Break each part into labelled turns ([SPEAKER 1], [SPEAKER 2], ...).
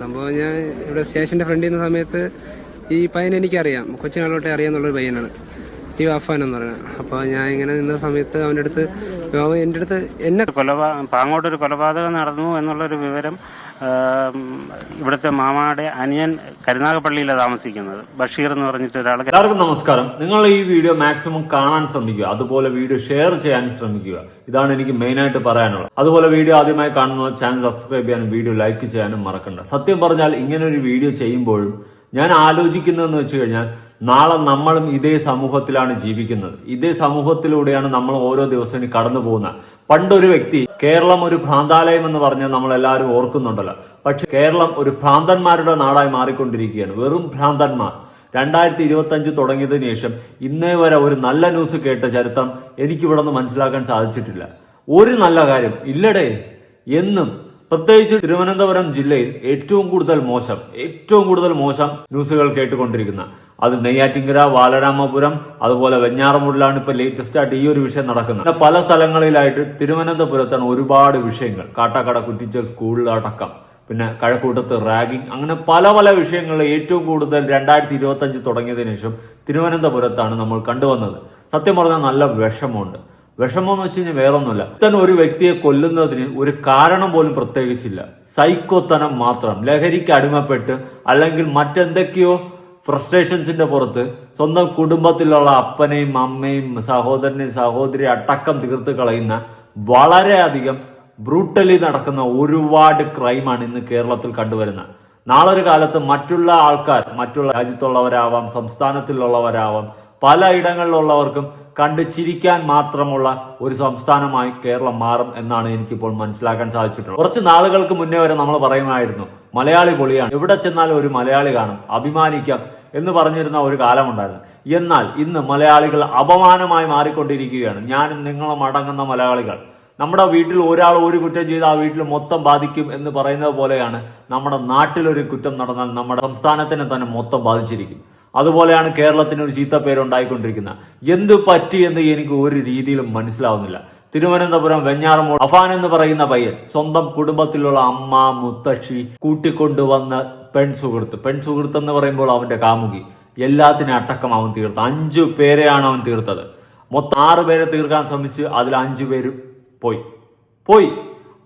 [SPEAKER 1] സംഭവം ഞാൻ ഇവിടെ സ്റ്റേഷന്റെ ഫ്രണ്ടിൽ നിന്ന സമയത്ത് ഈ പയ്യനെ എനിക്കറിയാം. കൊച്ചുനാളോട്ടെ അറിയാന്നുള്ളൊരു പയ്യനാണ്. ഈ വാഫാൻ എന്ന് പറയുന്നത് അപ്പോൾ ഞാൻ ഇങ്ങനെ നിന്ന സമയത്ത് അവന്റെ അടുത്ത് എന്റെ അടുത്ത് എന്നെ
[SPEAKER 2] കൊലപാ പാങ്ങോട്ടൊരു കൊലപാതകം നടന്നു എന്നുള്ളൊരു വിവരം ഇവിടുത്തെ മാമാടെ അനിയൻ കരുനാഗപ്പള്ളിയിലാണ് താമസിക്കുന്നത്. ബഷീർ എന്ന് പറഞ്ഞിട്ട് ഒരാൾ
[SPEAKER 3] എല്ലാവർക്കും നമസ്കാരം. നിങ്ങൾ ഈ വീഡിയോ മാക്സിമം കാണാൻ ശ്രമിക്കുക. അതുപോലെ വീഡിയോ ഷെയർ ചെയ്യാൻ ശ്രമിക്കുക. ഇതാണ് എനിക്ക് മെയിനായിട്ട് പറയാനുള്ളത്. അതുപോലെ വീഡിയോ ആദ്യമായി കാണുന്ന ചാനൽ സബ്സ്ക്രൈബ് ചെയ്യാനും വീഡിയോ ലൈക്ക് ചെയ്യാനും മറക്കണ്ട. സത്യം പറഞ്ഞാൽ ഇങ്ങനെ ഒരു വീഡിയോ ചെയ്യുമ്പോഴും ഞാൻ ആലോചിക്കുന്നതെന്ന് വെച്ച് കഴിഞ്ഞാൽ നാളെ നമ്മളും ഇതേ സമൂഹത്തിലാണ് ജീവിക്കുന്നത്. ഇതേ സമൂഹത്തിലൂടെയാണ് നമ്മൾ ഓരോ ദിവസവും കടന്നു പോകുന്നത്. പണ്ടൊരു വ്യക്തി കേരളം ഒരു ഭ്രാന്താലയം എന്ന് പറഞ്ഞ് നമ്മൾ എല്ലാവരും ഓർക്കുന്നുണ്ടല്ലോ. പക്ഷെ കേരളം ഒരു ഭ്രാന്തന്മാരുടെ നാടായി മാറിക്കൊണ്ടിരിക്കുകയാണ്. വെറും ഭ്രാന്തന്മാർ. രണ്ടായിരത്തി ഇരുപത്തി അഞ്ച് തുടങ്ങിയതിനു ശേഷം ഇന്നേ വരെ ഒരു നല്ല ന്യൂസ് കേട്ട ചരിത്രം എനിക്കിവിടെ നിന്ന് മനസ്സിലാക്കാൻ സാധിച്ചിട്ടില്ല. ഒരു നല്ല കാര്യം ഇല്ലടേ. എന്നും പ്രത്യേകിച്ച് തിരുവനന്തപുരം ജില്ലയിൽ ഏറ്റവും കൂടുതൽ മോശം ഏറ്റവും കൂടുതൽ മോശം ന്യൂസുകൾ കേട്ടുകൊണ്ടിരിക്കുന്ന അത് നെയ്യാറ്റിങ്കര ബാലരാമപുരം അതുപോലെ വെഞ്ഞാറമൂടിലാണ് ഇപ്പൊ ലേറ്റസ്റ്റ് ആയിട്ട് ഈ ഒരു വിഷയം നടക്കുന്നത്. പല സ്ഥലങ്ങളിലായിട്ട് തിരുവനന്തപുരത്താണ് ഒരുപാട് വിഷയങ്ങൾ. കാട്ടാക്കട കുറ്റിച്ചൽ സ്കൂളിൽ അടക്കം. പിന്നെ കഴക്കൂട്ടത്ത് റാഗിംഗ് അങ്ങനെ പല പല വിഷയങ്ങൾ ഏറ്റവും കൂടുതൽ രണ്ടായിരത്തി ഇരുപത്തി അഞ്ച് തുടങ്ങിയതിനു ശേഷം തിരുവനന്തപുരത്താണ് നമ്മൾ കണ്ടുവന്നത്. സത്യം പറഞ്ഞാൽ നല്ല വിഷമമുണ്ട്. വിഷമം എന്ന് വെച്ച് കഴിഞ്ഞാൽ വേറൊന്നുമില്ല. തന്നെ ഒരു വ്യക്തിയെ കൊല്ലുന്നതിന് ഒരു കാരണം പോലും പ്രത്യേകിച്ചില്ല. സൈക്കോത്തനം മാത്രം. ലഹരിക്ക് അടിമപ്പെട്ട് അല്ലെങ്കിൽ മറ്റെന്തൊക്കെയോ ഫ്രസ്ട്രേഷൻസിന്റെ പുറത്ത് സ്വന്തം കുടുംബത്തിലുള്ള അപ്പനെയും അമ്മയും സഹോദരനെയും സഹോദരി അടക്കം തീർത്ത് കളയുന്ന വളരെയധികം ബ്രൂട്ടലി നടക്കുന്ന ഒരുപാട് ക്രൈമാണ് ഇന്ന് കേരളത്തിൽ കണ്ടുവരുന്നത്. നാളൊരു കാലത്ത് മറ്റുള്ള ആൾക്കാർ മറ്റുള്ള രാജ്യത്തുള്ളവരാവാം സംസ്ഥാനത്തിലുള്ളവരാവാം പല ഇടങ്ങളിലുള്ളവർക്കും കണ്ട് ചിരിക്കാൻ മാത്രമുള്ള ഒരു സംസ്ഥാനമായി കേരളം മാറും എന്നാണ് എനിക്കിപ്പോൾ മനസ്സിലാക്കാൻ സാധിച്ചിട്ടുള്ളത്. കുറച്ച് നാളുകൾക്ക് മുന്നേ വരെ നമ്മൾ പറയുമായിരുന്നു മലയാളി പൊളിയാണ്. എവിടെ ചെന്നാലും ഒരു മലയാളി കാണും അഭിമാനിക്കാം എന്ന് പറഞ്ഞിരുന്ന ഒരു കാലമുണ്ടായിരുന്നു. എന്നാൽ ഇന്ന് മലയാളികൾ അപമാനമായി മാറിക്കൊണ്ടിരിക്കുകയാണ്. ഞാനും നിങ്ങളും അടങ്ങുന്ന മലയാളികൾ. നമ്മുടെ വീട്ടിൽ ഒരാൾ ഒരു കുറ്റം ചെയ്ത് ആ വീട്ടിൽ മൊത്തം ബാധിക്കും എന്ന് പറയുന്നത് പോലെയാണ് നമ്മുടെ നാട്ടിലൊരു കുറ്റം നടന്നാൽ നമ്മുടെ സംസ്ഥാനത്തിനെ തന്നെ മൊത്തം ബാധിച്ചിരിക്കും. അതുപോലെയാണ് കേരളത്തിന് ഒരു ചീത്ത പേരുണ്ടായിക്കൊണ്ടിരിക്കുന്നത്. എന്ത് പറ്റി എന്ന് എനിക്ക് ഒരു രീതിയിലും മനസ്സിലാവുന്നില്ല. തിരുവനന്തപുരം വെഞ്ഞാറമൂട് അഫാൻ എന്ന് പറയുന്ന പയ്യൻ സ്വന്തം കുടുംബത്തിലുള്ള അമ്മ മുത്തശ്ശി കൂട്ടിക്കൊണ്ടുവന്ന പെൺ സുഹൃത്ത്. പെൺ സുഹൃത്ത് എന്ന് പറയുമ്പോൾ അവന്റെ കാമുകി. എല്ലാത്തിനും അടക്കം അവൻ തീർത്ത്. അഞ്ചു പേരെയാണ് അവൻ തീർത്തത്. മൊത്തം ആറ് പേരെ തീർക്കാൻ ശ്രമിച്ച് അതിൽ അഞ്ചു പേര് പോയി. പോയി.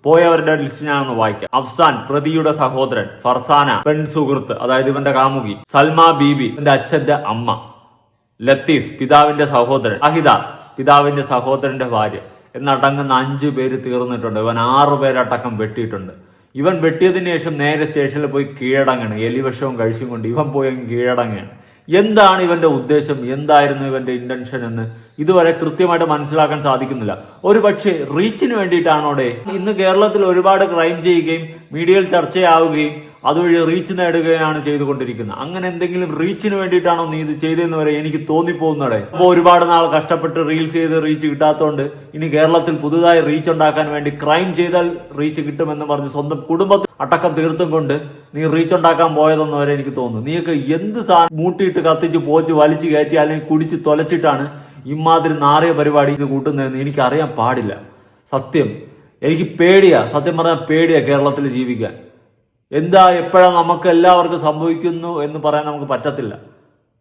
[SPEAKER 3] പോയവരുടെ ലിസ്റ്റ് ഞാനൊന്ന് വായിക്കാം. അഫ്സാൻ പ്രതിയുടെ സഹോദരൻ ഫർസാന പെൺ സുഹൃത്ത് അതായത് ഇവന്റെ കാമുകി സൽമ ബീബി ഇവന്റെ അച്ഛന്റെ അമ്മ ലത്തീഫ് പിതാവിന്റെ സഹോദരൻ അഹിദ പിതാവിന്റെ സഹോദരന്റെ ഭാര്യ എന്നടങ്ങുന്ന അഞ്ചു പേര് തീർന്നിട്ടുണ്ട്. ഇവൻ ആറു പേരടക്കം വെട്ടിയിട്ടുണ്ട്. ഇവൻ വെട്ടിയതിനു ശേഷം നേരെ സ്റ്റേഷനിൽ പോയി കീഴടങ്ങണം. എലിവശവും കഴിച്ചും കൊണ്ട് ഇവൻ പോയി കീഴടങ്ങുകയാണ്. എന്താണ് ഇവന്റെ ഉദ്ദേശം? എന്തായിരുന്നു ഇവന്റെ ഇന്റൻഷൻ എന്ന്? ഇതുവരെ കൃത്യമായിട്ട് മനസ്സിലാക്കാൻ സാധിക്കുന്നില്ല. ഒരു പക്ഷേ റീച്ചിന് വേണ്ടിയിട്ടാണോടെ? ഇന്ന് കേരളത്തിൽ ഒരുപാട് ക്രൈം ചെയ്യുകയും മീഡിയയിൽ ചർച്ചയാവുകയും അതുവഴി റീച്ച് നേടുകയാണ് ചെയ്തുകൊണ്ടിരിക്കുന്നത്. അങ്ങനെ എന്തെങ്കിലും റീച്ചിന് വേണ്ടിയിട്ടാണോ നീ ഇത് ചെയ്തതെന്ന് വരെ എനിക്ക് തോന്നിപ്പോകുന്നടെ അപ്പോൾ ഒരുപാട് നാൾ കഷ്ടപ്പെട്ട് റീൽസ് ചെയ്ത് റീച്ച് കിട്ടാത്തതുകൊണ്ട് ഇനി കേരളത്തിൽ പുതുതായി റീച്ച് ഉണ്ടാക്കാൻ വേണ്ടി ക്രൈം ചെയ്താൽ റീച്ച് കിട്ടുമെന്ന് പറഞ്ഞ് സ്വന്തം കുടുംബത്തിൽ അടക്കം തീർത്തും കൊണ്ട് നീ റീച്ച് ഉണ്ടാക്കാൻ പോയതെന്ന് വരെ എനിക്ക് തോന്നുന്നു. നീയൊക്കെ എന്ത് സാധനം മൂട്ടിയിട്ട് കത്തിച്ച് പോച്ച് വലിച്ചു കയറ്റി അല്ലെങ്കിൽ കുടിച്ച് തൊലച്ചിട്ടാണ് ഇമാതിരി നാറിയ പരിപാടി ഇത് കൂട്ടുന്നതെന്ന് എനിക്ക് അറിയാൻ പാടില്ല. സത്യം. എനിക്ക് പേടിയാ. സത്യം പറഞ്ഞാൽ പേടിയാ കേരളത്തിൽ ജീവിക്കാൻ. എന്താ എപ്പോഴാ നമുക്ക് എല്ലാവർക്കും സംഭവിക്കുന്നു എന്ന് പറയാൻ നമുക്ക് പറ്റത്തില്ല.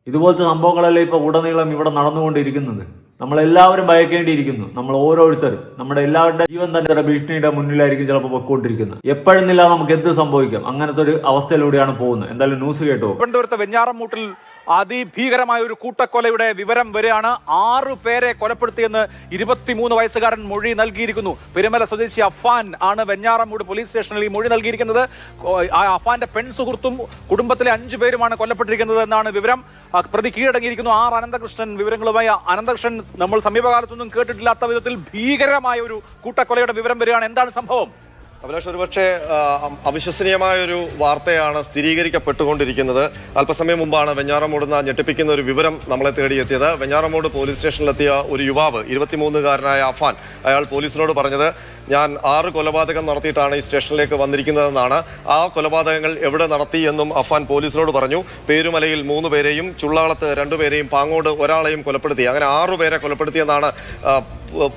[SPEAKER 3] ഇതുപോലത്തെ സംഭവങ്ങളല്ലേ ഇപ്പൊ ഉടനീളം ഇവിടെ നടന്നുകൊണ്ടിരിക്കുന്നത്? നമ്മളെല്ലാവരും ഭയക്കേണ്ടിയിരിക്കുന്നു. നമ്മൾ ഓരോരുത്തരും. നമ്മുടെ എല്ലാവരുടെ ജീവൻ തന്നെ ഭീഷണിയുടെ മുന്നിലായിരിക്കും ചിലപ്പോൾ പൊയ്ക്കൊണ്ടിരിക്കുന്നത് എപ്പോഴെന്നില്ല നമുക്ക് എന്ത് സംഭവിക്കാം? അങ്ങനത്തെ ഒരു അവസ്ഥയിലൂടെയാണ് പോകുന്നത്. എന്തായാലും ന്യൂസ് കേട്ടോ.
[SPEAKER 4] തിരുവനന്തപുരത്ത് വെഞ്ഞാറമ്മൂട്ടിൽ അതിഭീകരമായ ഒരു കൂട്ടക്കൊലയുടെ വിവരം വരെയാണ് ആറു പേരെ കൊലപ്പെടുത്തിയെന്ന് ഇരുപത്തിമൂന്ന് വയസ്സുകാരൻ മൊഴി നൽകിയിരിക്കുന്നു. പെരുമല സ്വദേശി അഫാൻ ആണ് വെഞ്ഞാറമൂട് പോലീസ് സ്റ്റേഷനിൽ ഈ മൊഴി നൽകിയിരിക്കുന്നത്. അഫാന്റെ പെൺ സുഹൃത്തും കുടുംബത്തിലെ അഞ്ചു പേരുമാണ് കൊല്ലപ്പെട്ടിരിക്കുന്നത് എന്നാണ് വിവരം. പ്രതി കീഴടങ്ങിയിരിക്കുന്നു. ആർ അനന്തകൃഷ്ണൻ വിവരങ്ങളുമായി. അനന്തകൃഷ്ണൻ നമ്മൾ സമീപകാലത്തൊന്നും കേട്ടിട്ടില്ലാത്ത വിധത്തിൽ ഭീകരമായ ഒരു കൂട്ടക്കൊലയുടെ വിവരം വരികയാണ്. എന്താണ് സംഭവം?
[SPEAKER 5] അഭിലാഷ് ഒരുപക്ഷെ ആ, അവിശ്വസനീയമായ ഒരു വാർത്തയാണ് സ്ഥിരീകരിക്കപ്പെട്ടുകൊണ്ടിരിക്കുന്നത്. അല്പസമയം മുമ്പാണ് വെഞ്ഞാറമൂടുന്ന ഞെട്ടിപ്പിക്കുന്ന ഒരു വിവരം നമ്മളെ തേടിയെത്തിയത്. വെഞ്ഞാറമൂട് പോലീസ് സ്റ്റേഷനിലെത്തിയ ഒരു യുവാവ് ഇരുപത്തിമൂന്നുകാരനായ അഫാൻ അയാൾ പോലീസിനോട് പറഞ്ഞത് ഞാൻ ആറ് കൊലപാതകം നടത്തിയിട്ടാണ് ഈ സ്റ്റേഷനിലേക്ക് വന്നിരിക്കുന്നതെന്നാണ്. ആ കൊലപാതകങ്ങൾ എവിടെ നടത്തി എന്നും അഫാൻ പോലീസിനോട് പറഞ്ഞു. പേരുമലയിൽ മൂന്ന് പേരെയും ചുള്ളാളത്ത് രണ്ടുപേരെയും പാങ്ങോട് ഒരാളെയും കൊലപ്പെടുത്തി. അങ്ങനെ ആറുപേരെ കൊലപ്പെടുത്തിയെന്നാണ്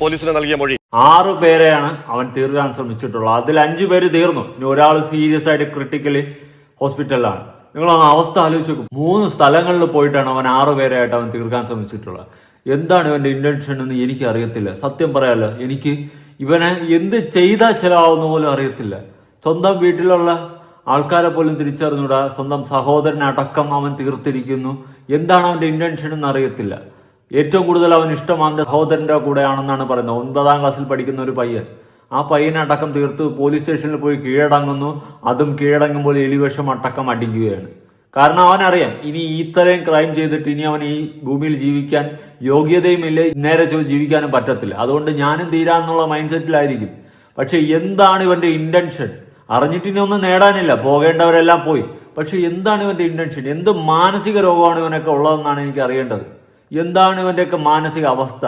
[SPEAKER 5] പോലീസിന് നൽകിയ മൊഴി.
[SPEAKER 3] ആറ് പേരെയാണ് അവൻ തീർക്കാൻ ശ്രമിച്ചിട്ടുള്ളത്. അതിൽ അഞ്ചു പേര് തീർന്നു. ഇനി ഒരാൾ സീരിയസ് ആയിട്ട് ക്രിട്ടിക്കലി ഹോസ്പിറ്റലിലാണ്. നിങ്ങൾ ആ അവസ്ഥ ആലോചിച്ച് നോക്കും. മൂന്ന് സ്ഥലങ്ങളിൽ പോയിട്ടാണ് അവൻ ആറ് പേരായിട്ട് അവൻ തീർക്കാൻ ശ്രമിച്ചിട്ടുള്ളത്. എന്താണ് ഇവന്റെ ഇന്റൻഷൻ എന്ന് എനിക്ക് അറിയത്തില്ല സത്യം പറയാലോ എനിക്ക് ഇവനെ എന്ത് ചെയ്താൽ ചിലവാകുന്ന പോലും അറിയത്തില്ല. സ്വന്തം വീട്ടിലുള്ള ആൾക്കാരെ പോലും തിരിച്ചറിഞ്ഞൂടാ. സ്വന്തം സഹോദരനടക്കം അവൻ തീർത്തിരിക്കുന്നു. എന്താണ് അവന്റെ ഇന്റൻഷൻ എന്ന് അറിയത്തില്ല. ഏറ്റവും കൂടുതൽ അവൻ ഇഷ്ടം അവന്റെ സഹോദരന്റെ കൂടെയാണെന്നാണ് പറയുന്നത്. ഒൻപതാം ക്ലാസ്സിൽ പഠിക്കുന്ന ഒരു പയ്യൻ. ആ പയ്യനെ അടക്കം തീർത്ത്. പോലീസ് സ്റ്റേഷനിൽ പോയി കീഴടങ്ങുന്നു. അതും കീഴടങ്ങുമ്പോൾ എലിവേഷം അടക്കം അടിക്കുകയാണ്. കാരണം അവനറിയാം ഇനി ഇത്രയും ക്രൈം ചെയ്തിട്ട് ഇനി അവൻ ഈ ഭൂമിയിൽ ജീവിക്കാൻ യോഗ്യതയുമില്ല നേരെ ചോദിച്ച് ജീവിക്കാനും പറ്റത്തില്ല. അതുകൊണ്ട് ഞാനും തീരാന്നുള്ള മൈൻഡ് സെറ്റിലായിരിക്കും പക്ഷെ എന്താണ് ഇവന്റെ ഇന്റൻഷൻ? അറിഞ്ഞിട്ട് ഇനി ഒന്നും നേടാനില്ല. പോകേണ്ടവരെല്ലാം പോയി. പക്ഷെ എന്താണ് ഇവന്റെ ഇന്റൻഷൻ? എന്ത് മാനസിക രോഗമാണ് ഇവനൊക്കെ ഉള്ളതെന്നാണ് എനിക്ക് അറിയേണ്ടത്. എന്താണ് ഇവന്റെയൊക്കെ മാനസിക അവസ്ഥ?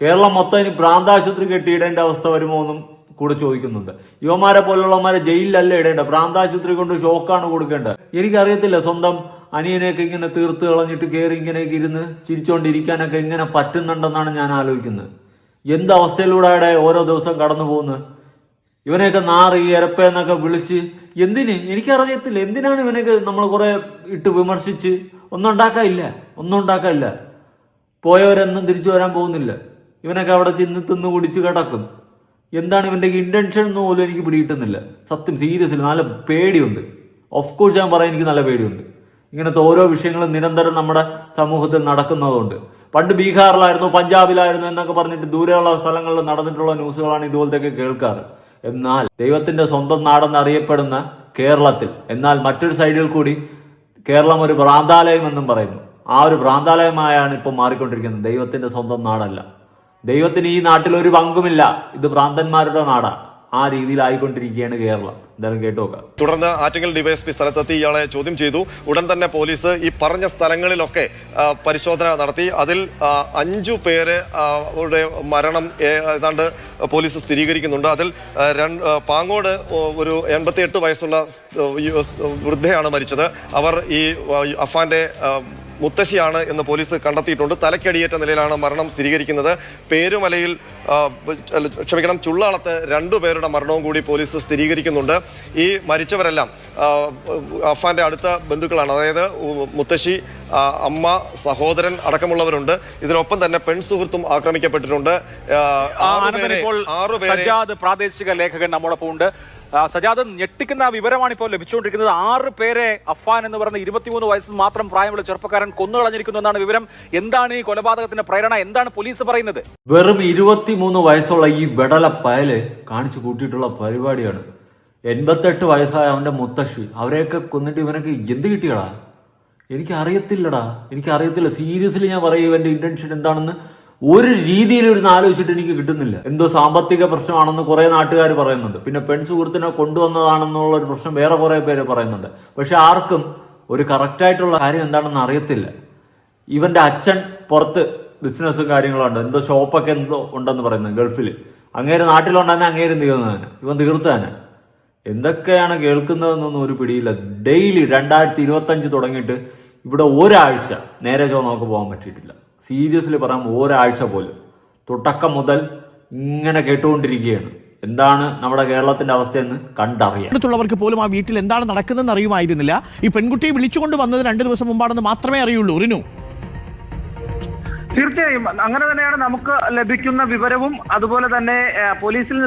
[SPEAKER 3] കേരളം മൊത്തം ഇനി പ്രാന്താശുപത്രി കെട്ടിയിടേണ്ട അവസ്ഥ വരുമോ എന്നും കൂടെ ചോദിക്കുന്നുണ്ട്. യുവമാരെ പോലുള്ളവന്മാരെ ജയിലിലല്ല ഇടേണ്ട പ്രാന്താശുപത്രി കൊണ്ട് ഷോക്കാണ് കൊടുക്കേണ്ടത്. എനിക്കറിയത്തില്ല സ്വന്തം അനിയനെയൊക്കെ ഇങ്ങനെ തീർത്ത് കളഞ്ഞിട്ട് കയറി ഇങ്ങനെയൊക്കെ ഇരുന്ന് ചിരിച്ചുകൊണ്ടിരിക്കാനൊക്കെ എങ്ങനെ പറ്റുന്നുണ്ടെന്നാണ് ഞാൻ ആലോചിക്കുന്നത്. എന്ത് അവസ്ഥയിലൂടെ ഓരോ ദിവസം കടന്നു പോകുന്നത്? ഇവനെയൊക്കെ നാറി എരപ്പ എന്നൊക്കെ വിളിച്ച് എന്തിന്? എനിക്കറിയത്തില്ല. എന്തിനാണ് ഇവനെയൊക്കെ നമ്മൾ കുറെ ഇട്ട് വിമർശിച്ച് ഒന്നും ഉണ്ടാക്കാനില്ല ഒന്നും ഉണ്ടാക്കാനില്ല പോയവരെന്നും തിരിച്ചു വരാൻ പോകുന്നില്ല. ഇവനൊക്കെ അവിടെ ചെന്ന് തിന്ന് കുടിച്ച് കിടക്കും. എന്താണ് ഇവന്റെ ഇന്റൻഷൻ എന്ന് പോലും എനിക്ക് പിടികിട്ടുന്നില്ല. സത്യം സീരിയസ് ഇല്ല നല്ല പേടിയുണ്ട്. ഓഫ് കോഴ്സ് ഞാൻ പറയാൻ എനിക്ക് നല്ല പേടിയുണ്ട്. ഇങ്ങനത്തെ ഓരോ വിഷയങ്ങളും നിരന്തരം നമ്മുടെ സമൂഹത്തിൽ നടക്കുന്നതുകൊണ്ട്. പണ്ട് ബീഹാറിലായിരുന്നു പഞ്ചാബിലായിരുന്നു എന്നൊക്കെ പറഞ്ഞിട്ട് ദൂരെയുള്ള സ്ഥലങ്ങളിൽ നടന്നിട്ടുള്ള ന്യൂസുകളാണ് ഇതുപോലത്തെയൊക്കെ കേൾക്കാറ്. എന്നാൽ ദൈവത്തിന്റെ സ്വന്തം നാടെന്ന് അറിയപ്പെടുന്ന കേരളത്തിൽ എന്നാൽ മറ്റൊരു സൈഡിൽ കൂടി കേരളം ഒരു ഭ്രാന്താലയം എന്നും പറയുന്നു. ആ ഒരു ഭ്രാന്താലയമായാണ് ഇപ്പോൾ മാറിക്കൊണ്ടിരിക്കുന്നത്. ദൈവത്തിന്റെ സ്വന്തം നാടല്ല. ദൈവത്തിന് ഈ നാട്ടിൽ ഒരു പങ്കുമില്ല. ഇത് ഭ്രാന്തന്മാരുടെ നാടാണ് ആ രീതിയിലായിക്കൊണ്ടിരിക്കുകയാണ് കേരളം. എന്തായാലും കേട്ടു നോക്കാം.
[SPEAKER 5] തുടർന്ന് ആറ്റിങ്ങൽ ഡിവൈഎസ്പി സ്ഥലത്തെത്തി ഇയാളെ ചോദ്യം ചെയ്തു. ഉടൻ തന്നെ പോലീസ് ഈ പറഞ്ഞ സ്ഥലങ്ങളിലൊക്കെ പരിശോധന നടത്തി. അതിൽ അഞ്ചു പേര് ആ, മരണം ഏതാണ്ട് പോലീസ് സ്ഥിരീകരിക്കുന്നുണ്ട്. അതിൽ പാങ്ങോട് ഒരു എൺപത്തിയെട്ട് വയസ്സുള്ള വൃദ്ധയാണ് മരിച്ചത്. അവർ ഈ അഫാന്റെ മുത്തശ്ശിയാണ് എന്ന് പോലീസ് കണ്ടെത്തിയിട്ടുണ്ട്. തലക്കടിയേറ്റ നിലയിലാണ് മരണം സ്ഥിരീകരിക്കുന്നത്. പേരുമലയിൽ ക്ഷമിക്കണം ചുള്ളാളത്ത് രണ്ടുപേരുടെ മരണവും കൂടി പോലീസ് സ്ഥിരീകരിക്കുന്നുണ്ട്. ഈ മരിച്ചവരെല്ലാം അഫാന്റെ അടുത്ത ബന്ധുക്കളാണ്. അതായത് മുത്തശ്ശി അമ്മ സഹോദരൻ അടക്കമുള്ളവരുണ്ട്. ഇതിനൊപ്പം തന്നെ പെൺ സുഹൃത്തും ആക്രമിക്കപ്പെട്ടിട്ടുണ്ട്. ആറുപേരെ
[SPEAKER 4] പ്രാദേശിക ലേഖകൻ നമ്മോടൊപ്പം ഉണ്ട് സജാദ് ഞെട്ടിക്കുന്ന വിവരമാണ് ഇപ്പോൾ ലഭിച്ചുകൊണ്ടിരിക്കുന്നത്. ആറ് പേരെ അഫാൻ എന്ന് പറയുന്ന ഇരുപത്തിമൂന്ന് വയസ്സിൽ മാത്രം പ്രായമുള്ള ചെറുപ്പക്കാരൻ കൊന്നുകളഞ്ഞിരിക്കുന്നു എന്നാണ് വിവരം. എന്താണ് ഈ കൊലപാതകത്തിന്റെ പ്രേരണ? എന്താണ് പോലീസ് പറയുന്നത്?
[SPEAKER 3] വെറും ഇരുപത്തിമൂന്ന് വയസ്സുള്ള ഈ വെടല പയൽ കാണിച്ചു കൂട്ടിയിട്ടുള്ള പരിപാടിയാണ്. എൺപത്തെട്ട് വയസ്സായ അവന്റെ മുത്തശ്ശി. അവരെയൊക്കെ കൊന്നിട്ട് ഇവനൊക്കെ എന്ത് കിട്ടിയടാ? എനിക്ക് അറിയത്തില്ലടാ എനിക്ക് അറിയത്തില്ല സീരിയസ്ലി ഞാൻ പറയും ഇവന്റെ ഇന്റൻഷൻ എന്താണെന്ന്. ഒരു രീതിയിൽ ഒരു ആലോചിച്ചിട്ട് എനിക്ക് കിട്ടുന്നില്ല. എന്തോ സാമ്പത്തിക പ്രശ്നമാണെന്ന് കുറെ നാട്ടുകാർ പറയുന്നുണ്ട്. പിന്നെ പെൺ സുഹൃത്തിനെ കൊണ്ടുവന്നതാണെന്നുള്ള ഒരു പ്രശ്നം വേറെ കുറെ പേര് പറയുന്നുണ്ട്. പക്ഷെ ആർക്കും ഒരു കറക്റ്റായിട്ടുള്ള കാര്യം എന്താണെന്ന് അറിയത്തില്ല. ഇവന്റെ അച്ഛൻ പുറത്ത് ബിസിനസ്സും കാര്യങ്ങളും ഉണ്ട്. എന്തോ ഷോപ്പൊക്കെ എന്തോ ഉണ്ടെന്ന് പറയുന്നത് ഗൾഫിൽ. അങ്ങേര് നാട്ടിലുണ്ടെന്നെ അങ്ങേര് തീർന്നതന്നെ ഇവൻ തീർത്തതന്നെ എന്തൊക്കെയാണ് കേൾക്കുന്നതെന്നൊന്നും ഒരു പിടിയില്ല. ഡെയിലി രണ്ടായിരത്തി ഇരുപത്തി അഞ്ച് തുടങ്ങിയിട്ട് ഇവിടെ ഒരാഴ്ച നേരെ ചോ നമുക്ക് പോകാൻ പറ്റിയിട്ടില്ല. സീരിയസ്ലി പറയാം ഒരാഴ്ച പോലും തുടക്കം മുതൽ ഇങ്ങനെ കേട്ടുകൊണ്ടിരിക്കുകയാണ്. എന്താണ് നമ്മുടെ കേരളത്തിന്റെ അവസ്ഥയെന്ന് കണ്ടറിയാം
[SPEAKER 6] അടുത്തുള്ളവർക്ക് പോലും ആ വീട്ടിൽ എന്താണ് നടക്കുന്നതെന്ന് അറിയുമായിരുന്നില്ല. ഈ പെൺകുട്ടിയെ വിളിച്ചുകൊണ്ട് വന്നത് രണ്ടു ദിവസം മുമ്പാണെന്ന് മാത്രമേ അറിയുള്ളൂ. റിനു
[SPEAKER 7] തീർച്ചയായും. അങ്ങനെ തന്നെയാണ് നമുക്ക് ലഭിക്കുന്ന വിവരവും അതുപോലെ തന്നെ പോലീസിൽ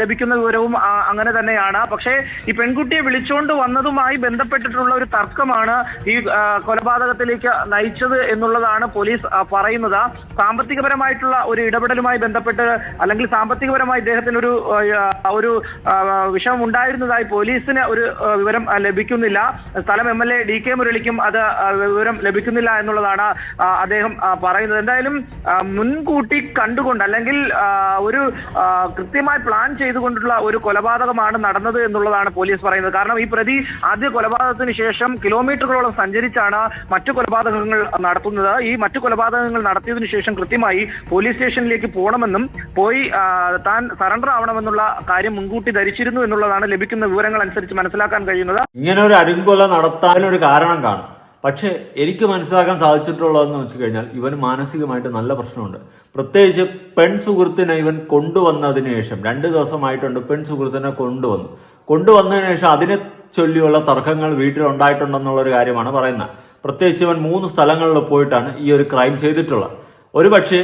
[SPEAKER 7] ലഭിക്കുന്ന വിവരവും അങ്ങനെ തന്നെയാണ്. പക്ഷേ ഈ പെൺകുട്ടിയെ വിളിച്ചുകൊണ്ട് വന്നതുമായി ബന്ധപ്പെട്ടിട്ടുള്ള ഒരു തർക്കമാണ് ഈ കൊലപാതകത്തിലേക്ക് നയിച്ചത് എന്നുള്ളതാണ് പോലീസ് പറയുന്നത്. സാമ്പത്തികപരമായിട്ടുള്ള ഒരു ഇടപെടലുമായി ബന്ധപ്പെട്ട് അല്ലെങ്കിൽ സാമ്പത്തികപരമായി ഇദ്ദേഹത്തിന് ഒരു ഒരു വിഷമം ഉണ്ടായിരുന്നതായി പോലീസിന് ഒരു വിവരം ലഭിക്കുന്നില്ല. സ്ഥലം M L A D K മുരളിക്കും അത് വിവരം ലഭിക്കുന്നില്ല എന്നുള്ളതാണ് അദ്ദേഹം പറയുന്നത്. എന്തായാലും മുൻകൂട്ടി കണ്ടുകൊണ്ട് അല്ലെങ്കിൽ ഒരു കൃത്യമായി പ്ലാൻ ചെയ്തുകൊണ്ടുള്ള ഒരു കൊലപാതകമാണ് നടന്നത് എന്നുള്ളതാണ് പോലീസ് പറയുന്നത്. കാരണം ഈ പ്രതി ആദ്യ കൊലപാതകത്തിന് ശേഷം കിലോമീറ്ററുകളോളം സഞ്ചരിച്ചാണ് മറ്റു കൊലപാതകങ്ങൾ നടത്തുന്നത്. ഈ മറ്റു കൊലപാതകങ്ങൾ നടത്തിയതിനു ശേഷം കൃത്യമായി പോലീസ് സ്റ്റേഷനിലേക്ക് പോകണമെന്നും പോയി താൻ സറണ്ടർ ആവണമെന്നുള്ള കാര്യം മുൻകൂട്ടി ധരിച്ചിരുന്നു എന്നുള്ളതാണ് ലഭിക്കുന്ന വിവരങ്ങൾ അനുസരിച്ച് മനസ്സിലാക്കാൻ കഴിയുന്നത്.
[SPEAKER 3] ഇങ്ങനെ ഒരു അരുങ്കൊല നടത്താനൊരു കാരണം കാണും. പക്ഷെ എനിക്ക് മനസ്സിലാക്കാൻ സാധിച്ചിട്ടുള്ളതെന്ന് വെച്ച് കഴിഞ്ഞാൽ ഇവന് മാനസികമായിട്ട് നല്ല പ്രശ്നമുണ്ട്. പ്രത്യേകിച്ച് പെൺ സുഹൃത്തിനെ ഇവൻ കൊണ്ടുവന്നതിന് ശേഷം രണ്ട് ദിവസമായിട്ടുണ്ട് പെൺ സുഹൃത്തിനെ കൊണ്ടുവന്നു. കൊണ്ടുവന്നതിന് ശേഷം അതിനെ ചൊല്ലിയുള്ള തർക്കങ്ങൾ വീട്ടിൽ ഉണ്ടായിട്ടുണ്ടെന്നുള്ള ഒരു കാര്യമാണ് പറയുന്നത്. പ്രത്യേകിച്ച് ഇവൻ മൂന്ന് സ്ഥലങ്ങളിൽ പോയിട്ടാണ് ഈ ഒരു ക്രൈം ചെയ്തിട്ടുള്ളത്. ഒരു പക്ഷേ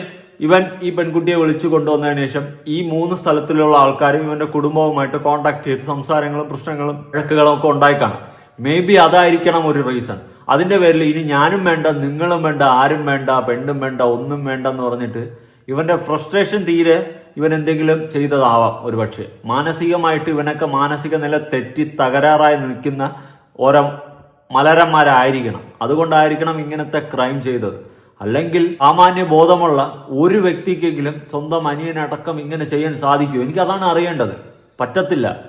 [SPEAKER 3] ഇവൻ ഈ പെൺകുട്ടിയെ വിളിച്ചു കൊണ്ടുവന്നതിന് ശേഷം ഈ മൂന്ന് സ്ഥലത്തിലുള്ള ആൾക്കാരും ഇവന്റെ കുടുംബവുമായിട്ട് കോണ്ടാക്ട് ചെയ്ത് സംസാരങ്ങളും പ്രശ്നങ്ങളും ഇഴക്കുകളും ഒക്കെ ഉണ്ടായി കാണും മേ ബി അതായിരിക്കണം ഒരു റീസൺ അതിന്റെ പേരിൽ ഇനി ഞാനും വേണ്ട നിങ്ങളും വേണ്ട ആരും വേണ്ട പെണ്ണും വേണ്ട ഒന്നും വേണ്ട എന്ന് പറഞ്ഞിട്ട് ഇവന്റെ ഫ്രസ്ട്രേഷൻ തീരെ ഇവൻ എന്തെങ്കിലും ചെയ്തതാവാം ഒരു പക്ഷേ മാനസികമായിട്ട് ഇവനൊക്കെ മാനസിക നില തെറ്റി തകരാറായി നിൽക്കുന്ന ഓരോ മലരന്മാരായിരിക്കണം. അതുകൊണ്ടായിരിക്കണം ഇങ്ങനത്തെ ക്രൈം ചെയ്തത്. അല്ലെങ്കിൽ സാമാന്യ ബോധമുള്ള ഒരു വ്യക്തിക്കെങ്കിലും സ്വന്തം അനിയനടക്കം ഇങ്ങനെ ചെയ്യാൻ സാധിക്കും. എനിക്കതാണ് അറിയേണ്ടത്. പറ്റത്തില്ല.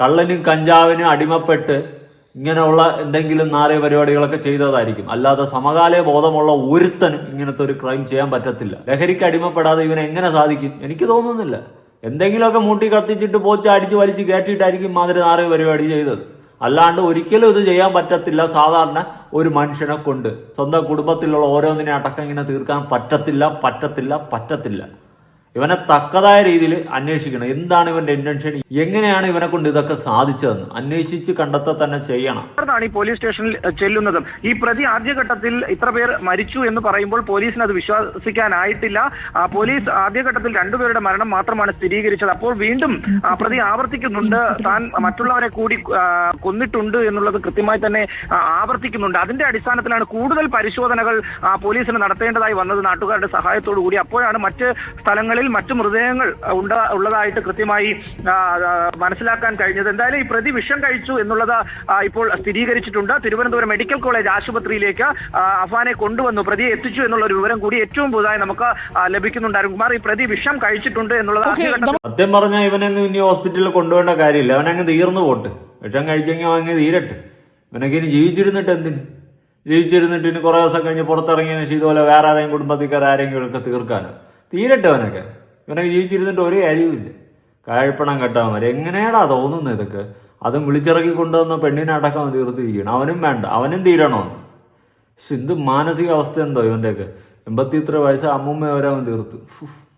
[SPEAKER 3] കള്ളനും കഞ്ചാവിനും അടിമപ്പെട്ട് ഇങ്ങനെയുള്ള എന്തെങ്കിലും നാറിയ പരിപാടികളൊക്കെ ചെയ്തതായിരിക്കും. അല്ലാതെ സമകാല ബോധമുള്ള ഒരുത്തനും ഇങ്ങനത്തെ ഒരു ക്രൈം ചെയ്യാൻ പറ്റത്തില്ല. ലഹരിക്ക് അടിമപ്പെടാതെ ഇവൻ എങ്ങനെ സാധിക്കും? എനിക്ക് തോന്നുന്നില്ല. എന്തെങ്കിലുമൊക്കെ മൂട്ടി കത്തിച്ചിട്ട് പോച്ച് അടിച്ച് വലിച്ച് കയറ്റിയിട്ടായിരിക്കും മാതിരി നാറിയ പരിപാടി ചെയ്തത്. അല്ലാണ്ട് ഒരിക്കലും ഇത് ചെയ്യാൻ പറ്റത്തില്ല സാധാരണ ഒരു മനുഷ്യനെ കൊണ്ട്. സ്വന്തം കുടുംബത്തിലുള്ള ഓരോന്നിനെ അടക്കം ഇങ്ങനെ തീർക്കാൻ പറ്റത്തില്ല പറ്റത്തില്ല പറ്റത്തില്ല. ഇവനെ തക്കതായ രീതിയിൽ അന്വേഷിക്കണം. എന്താണ് ഇവന്റെ ഇന്റൻഷൻ എങ്ങനെയാണ് ഇവനെ കൊണ്ട് ഇതൊക്കെ സാധിച്ചതെന്ന് അന്വേഷിച്ച് കണ്ടെത്ത തന്നെ ചെയ്യണം.
[SPEAKER 7] ഈ പോലീസ് സ്റ്റേഷനിൽ ചെല്ലുന്നത്. ഈ പ്രതി ആദ്യഘട്ടത്തിൽ ഇത്ര പേർ മരിച്ചു എന്ന് പറയുമ്പോൾ പോലീസിന് അത് വിശ്വസിക്കാനായിട്ടില്ല. പോലീസ് ആദ്യഘട്ടത്തിൽ രണ്ടുപേരുടെ മരണം മാത്രമാണ് സ്ഥിരീകരിച്ചത്. അപ്പോൾ വീണ്ടും പ്രതി ആവർത്തിക്കുന്നുണ്ട്. താൻ മറ്റുള്ളവരെ കൂടി കൊന്നിട്ടുണ്ട് എന്നുള്ളത് കൃത്യമായി തന്നെ ആവർത്തിക്കുന്നുണ്ട്. അതിന്റെ അടിസ്ഥാനത്തിലാണ് കൂടുതൽ പരിശോധനകൾ പോലീസിന് നടത്തേണ്ടതായി വന്നത് നാട്ടുകാരുടെ സഹായത്തോടു കൂടി. അപ്പോഴാണ് മറ്റ് സ്ഥലങ്ങളിൽ മറ്റു മൃതദേഹങ്ങൾ ഉണ്ട ഉള്ളതായിട്ട് കൃത്യമായി മനസ്സിലാക്കാൻ കഴിഞ്ഞത്. എന്തായാലും ഈ പ്രതി വിഷം കഴിച്ചു എന്നുള്ളത് ഇപ്പോൾ സ്ഥിരീകരിച്ചിട്ടുണ്ട്. തിരുവനന്തപുരം മെഡിക്കൽ കോളേജ് ആശുപത്രിയിലേക്ക് അഫാനെ കൊണ്ടുവന്നു. പ്രതിയെ എത്തിച്ചു എന്നുള്ള ഒരു വിവരം കൂടി ഏറ്റവും പുതുതായി നമുക്ക് ലഭിക്കുന്നുണ്ടായിരുന്നു. ലഭിക്കുന്നുണ്ട് അരുൺകുമാർ ഈ പ്രതി വിഷം കഴിച്ചിട്ടുണ്ട് എന്നുള്ളത്
[SPEAKER 3] സത്യം പറഞ്ഞാൽ ഇവനൊന്നും ഇനി ഹോസ്പിറ്റലിൽ കൊണ്ടുപോകേണ്ട കാര്യമില്ല. അവനങ്ങ് തീർന്നു പോട്ട്. വിഷം കഴിച്ചെങ്കിൽ അവൻ അങ്ങ് തീരട്ടെ. ഇവനൊക്കെ ഇനി ജീവിച്ചിരുന്നിട്ട് എന്തിന്? ജീവിച്ചിരുന്നിട്ട് ഇനി കുറേ ദിവസം കഴിഞ്ഞ് പുറത്തിറങ്ങിയതിന് ശേഷം ഇതുപോലെ വേറെ ഏതെങ്കിലും കുടുംബത്തിൽക്കാർ ആരെങ്കിലും ഒക്കെ തീർക്കാനോ? തീരട്ടെ അവനൊക്കെ ഇവനൊക്കെ ജീവിച്ചിരുന്നിട്ട് ഒരു കാര്യമില്ല കാഴ്പണം കെട്ടാൻ മതി എങ്ങനെയാടാ തോന്നുന്നത് ഇതൊക്കെ? അതും വിളിച്ചിറക്കി കൊണ്ടുവന്ന പെണ്ണിനെ അടക്കം തീർത്തിരിക്കണം അവനും വേണ്ട. അവനും തീരണോന്ന് പക്ഷെ എന്ത് മാനസികാവസ്ഥ എന്തോ ഇവന്റെയൊക്കെ എൺപത്തി ഇത്ര വയസ്സ് അമ്മൂമ്മ വരെ അവൻ തീർത്തു.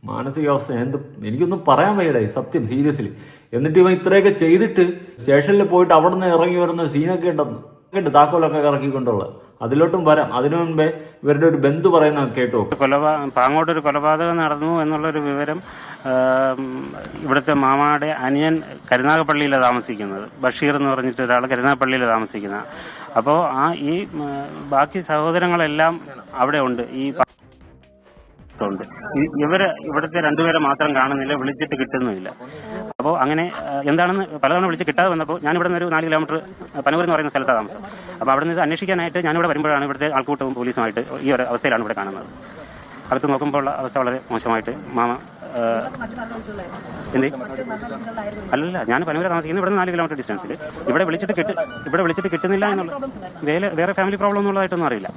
[SPEAKER 3] മാനസികാവസ്ഥ എന്ത് എനിക്കൊന്നും പറയാൻ വയ്യടായി സത്യം സീരിയസ്ലി. എന്നിട്ട് ഇവൻ ഇത്രയൊക്കെ ചെയ്തിട്ട് സ്റ്റേഷനിൽ പോയിട്ട് അവിടെ നിന്ന് ഇറങ്ങി വരുന്ന സീനൊക്കെ ഉണ്ടെന്ന്. കേട്ട് താക്കോലൊക്കെ ഇറക്കിക്കൊണ്ടുള്ള അതിലോട്ടും വരാം. അതിനു മുൻപേ ഇവരുടെ ഒരു ബന്ധു പറയുന്ന കേട്ടോ.
[SPEAKER 2] കൊലപാ പാങ്ങോട്ടൊരു കൊലപാതകം നടന്നു എന്നുള്ളൊരു വിവരം ഇവിടുത്തെ മാമാടെ അനിയൻ കരുനാഗപ്പള്ളിയിലാണ് താമസിക്കുന്നത്. ബഷീർ എന്ന് പറഞ്ഞിട്ട് ഒരാൾ കരുനാഗപ്പള്ളിയിലാണ് താമസിക്കുന്നത് അപ്പോൾ ആ ഈ ബാക്കി സഹോദരങ്ങളെല്ലാം അവിടെ ഉണ്ട്. ഈ ഉണ്ട്. ഇവർ ഇവിടുത്തെ രണ്ടുപേരെ മാത്രം കാണുന്നില്ല വിളിച്ചിട്ട് കിട്ടുന്നുമില്ല. അപ്പോൾ അങ്ങനെ എന്താണെന്ന് പലതവണ വിളിച്ച് കിട്ടാതെ വന്നപ്പോൾ ഞാൻ ഇവിടെ നിന്ന് ഒരു നാല് കിലോമീറ്റർ പനവൂർ എന്ന് പറയുന്ന സ്ഥലത്താണ് താമസം. അപ്പോൾ അവിടെ നിന്ന് അന്വേഷിക്കാനായിട്ട് ഞാനിവിടെ വരുമ്പോഴാണ് ഇവിടുത്തെ ആൾക്കൂട്ടവും പോലീസുമായിട്ട് ഈ ഒരു അവസ്ഥയിലാണ് ഇവിടെ കാണുന്നത്. അടുത്ത് നോക്കുമ്പോൾ ഉള്ള അവസ്ഥ വളരെ മോശമായിട്ട് മാമ എന്ത്? അല്ലല്ല ഞാൻ പനവൂർ താമസിക്കുന്നത് ഇവിടെ നാല് കിലോമീറ്റർ ഡിസ്റ്റൻസിൽ ഇവിടെ വിളിച്ചിട്ട് കിട്ട് ഇവിടെ വിളിച്ചിട്ട് കിട്ടുന്നില്ല എന്നുള്ള വേറെ വേറെ ഫാമിലി പ്രോബ്ലം എന്നുള്ളതായിട്ടൊന്നും അറിയില്ല.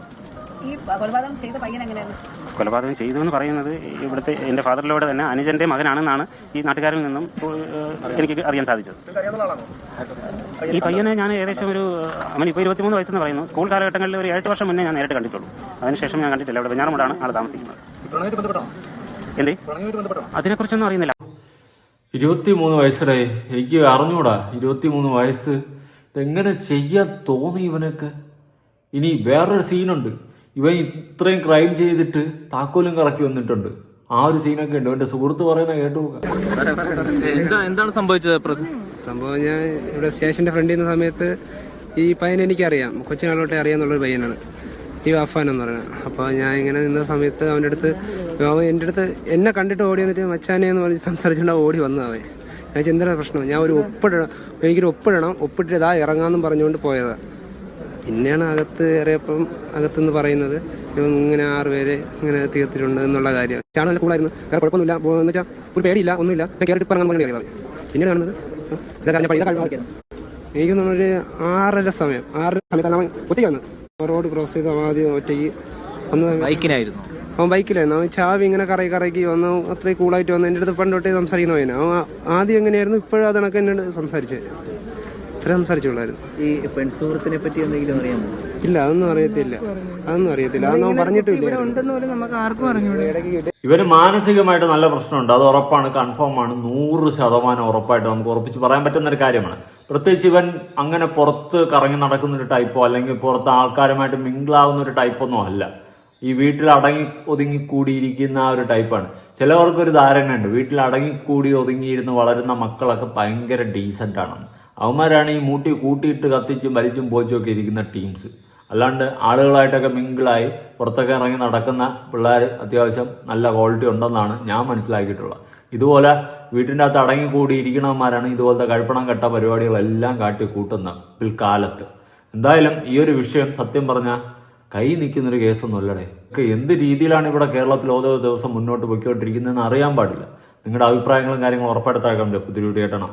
[SPEAKER 8] ഈ കൊലപാതകം ചെയ്ത പയ്യൻ എങ്ങനെയായിരുന്നു
[SPEAKER 2] കൊലപാതകം ചെയ്തു എന്ന് പറയുന്നത് ഇവിടുത്തെ എന്റെ ഫാദറിലൂടെ തന്നെ അനുജന്റെ മകനാണെന്നാണ് ഈ നാട്ടുകാരിൽ നിന്നും എനിക്ക് അറിയാൻ സാധിച്ചത്. ഈ പയ്യനെ ഞാൻ ഏകദേശം ഒരു അവൻ ഇപ്പോൾ ഇരുപത്തിമൂന്ന് വയസ്സെന്ന് പറയുന്നു. സ്കൂൾ കാലഘട്ടങ്ങളിൽ ഒരു ഏഴ് വർഷം മുന്നേ ഞാൻ നേരിട്ട് കണ്ടിട്ടുള്ളൂ. അതിനുശേഷം ഞാൻ കണ്ടിട്ടില്ല. ഇവിടെ വെഞ്ഞാറമൂടാണ് ആൾ താമസിക്കുന്നത്. എന്തേ? അതിനെക്കുറിച്ചൊന്നും അറിയുന്നില്ല.
[SPEAKER 3] ഇരുപത്തിമൂന്ന് വയസ്സടേ എനിക്ക് അറിഞ്ഞൂടാ. ഇരുപത്തിമൂന്ന് വയസ്സ്. എങ്ങനെ ചെയ്യാൻ തോന്നി ഇവനൊക്കെ? ഇനി വേറൊരു സീനുണ്ട് ഇവൻ ഇത്രയും ക്രൈം ചെയ്തിട്ട് താക്കോലും കറക്കി വന്നിട്ടുണ്ട്. ആ ഒരു സീനൊക്കെ ഉണ്ട്. എന്റെ സുഹൃത്ത് പറയുന്ന കേട്ടു
[SPEAKER 9] എന്താണ് സംഭവിച്ചത്
[SPEAKER 1] സംഭവം ഞാൻ ഇവിടെ സ്റ്റേഷന്റെ ഫ്രണ്ടിൽ നിന്ന സമയത്ത് ഈ പയ്യനെ എനിക്കറിയാം. കൊച്ചിനാളോട്ടെ അറിയാന്നുള്ളൊരു പയ്യനാണ്. ഈ അഫാൻ എന്ന് പറയുന്നത് അപ്പോൾ ഞാൻ ഇങ്ങനെ നിന്ന സമയത്ത് അവന്റെ അടുത്ത് അവൻ എന്റെ അടുത്ത് എന്നെ കണ്ടിട്ട് ഓടി വന്നിട്ട് മച്ചാനെ എന്ന് പറഞ്ഞ് സംസാരിച്ചുകൊണ്ട് ഓടി വന്നു അവൻ. ഞാൻ ചിന്തയുടെ പ്രശ്നം? ഞാൻ ഒരു ഒപ്പിടണം എനിക്കൊരു ഒപ്പിടണം. ഒപ്പിട്ടിട്ട് ഇതാ ഇറങ്ങാമെന്നും പറഞ്ഞുകൊണ്ട് പോയതാണ് പിന്നെയാണ് അകത്ത് കയറിയപ്പം അകത്തുനിന്ന് പറയുന്നത്. ഇങ്ങനെ ആറ് പേര് ഇങ്ങനെ തീർത്തിട്ടുണ്ട് എന്നുള്ള കാര്യം. ചാണ നല്ല കൂളായിരുന്നു വേറെ കുഴപ്പമൊന്നുമില്ല. എന്ന് വെച്ചാൽ ഒരു പേടിയില്ല ഒന്നുമില്ല. കയറിയിട്ട് പറഞ്ഞാൽ പറഞ്ഞു കയറിയത് പിന്നീട് കാണുന്നത് ഇതൊക്കെ കഴിഞ്ഞ എനിക്ക് തോന്നുന്നൊരു ആറര സമയം. ആറര സമയത്താണ് അവൻ ഒറ്റയ്ക്ക് വന്നത്. റോഡ് ക്രോസ് ചെയ്ത് അവൻ ആദ്യം ഒറ്റയ്ക്ക് വന്നത്.
[SPEAKER 9] ബൈക്കിനായിരുന്നു
[SPEAKER 1] അവൻ ബൈക്കിലായിരുന്നു. അവൻ ചാവി ഇങ്ങനെ കറക്കി കറക്കി വന്നു അത്രയും കൂളായിട്ട് വന്നു എന്റെ അടുത്ത് പണ്ടോട്ടേ സംസാരിക്കുന്ന പയ്യനാ അവൻ ആദ്യം എങ്ങനെയായിരുന്നു? ഇപ്പോഴും അതണക്ക് എന്നോട് സംസാരിച്ചത്. ഇത്ര സംസാരിച്ചുള്ളായിരുന്നു.
[SPEAKER 9] ഈ പെൺസുഹൃത്തിനെ പറ്റി എന്തെങ്കിലും അറിയാമോ?
[SPEAKER 1] ഇല്ല അതൊന്നും അറിയത്തില്ല. അതൊന്നും അറിയത്തില്ല. അതൊന്നും പറഞ്ഞിട്ടില്ല
[SPEAKER 3] ഇവർ മാനസികമായിട്ട് നല്ല പ്രശ്നമുണ്ട്. അത് ഉറപ്പാണ് കൺഫേം ആണ്. നൂറ് ശതമാനം ഉറപ്പായിട്ട് നമുക്ക് ഉറപ്പിച്ച് പറയാൻ പറ്റുന്ന ഒരു കാര്യമാണ്. പ്രത്യേകിച്ച് ഇവൻ അങ്ങനെ പുറത്ത് കറങ്ങി നടക്കുന്ന ഒരു ടൈപ്പോ അല്ലെങ്കിൽ പുറത്ത് ആൾക്കാരുമായിട്ട് മിങ്കിളാവുന്ന ഒരു ടൈപ്പൊന്നും അല്ല. ഈ വീട്ടിൽ അടങ്ങി ഒതുങ്ങി കൂടിയിരിക്കുന്ന ആ ഒരു ടൈപ്പാണ് ചിലവർക്കൊരു ധാരണയുണ്ട്. വീട്ടിൽ അടങ്ങി കൂടി ഒതുങ്ങിയിരുന്ന് വളരുന്ന മക്കളൊക്കെ ഭയങ്കര ഡീസന്റ് ആണെന്ന്. അവന്മാരാണ് ഈ മൂട്ടി കൂട്ടിയിട്ട് കത്തിച്ചും വലിച്ചും പോച്ചും ഒക്കെ ഇരിക്കുന്ന ടീംസ് അല്ലാണ്ട് ആളുകളായിട്ടൊക്കെ മിങ്കിളായി പുറത്തൊക്കെ ഇറങ്ങി നടക്കുന്ന പിള്ളേർ അത്യാവശ്യം നല്ല ക്വാളിറ്റി ഉണ്ടെന്നാണ് ഞാൻ മനസ്സിലാക്കിയിട്ടുള്ളത്. ഇതുപോലെ വീട്ടിന്റെ അകത്ത് അടങ്ങിക്കൂടി ഇരിക്കണവന്മാരാണ് ഇതുപോലത്തെ കഴിപ്പണം കെട്ട പരിപാടികളെല്ലാം കാട്ടി കൂട്ടുന്നത് പിൽക്കാലത്ത്. എന്തായാലും ഈ ഒരു വിഷയം സത്യം പറഞ്ഞാൽ കൈ നിൽക്കുന്നൊരു കേസൊന്നും അല്ലടേ ഒക്കെ എന്ത് രീതിയിലാണ് ഇവിടെ കേരളത്തിൽ ഓരോ ദിവസം മുന്നോട്ട് പൊയ്ക്കൊണ്ടിരിക്കുന്നതെന്ന് അറിയാൻ പാടില്ല. നിങ്ങളുടെ അഭിപ്രായങ്ങളും കാര്യങ്ങളും ഉറപ്പായിട്ട് താഴെ പുതിയ കേട്ടണം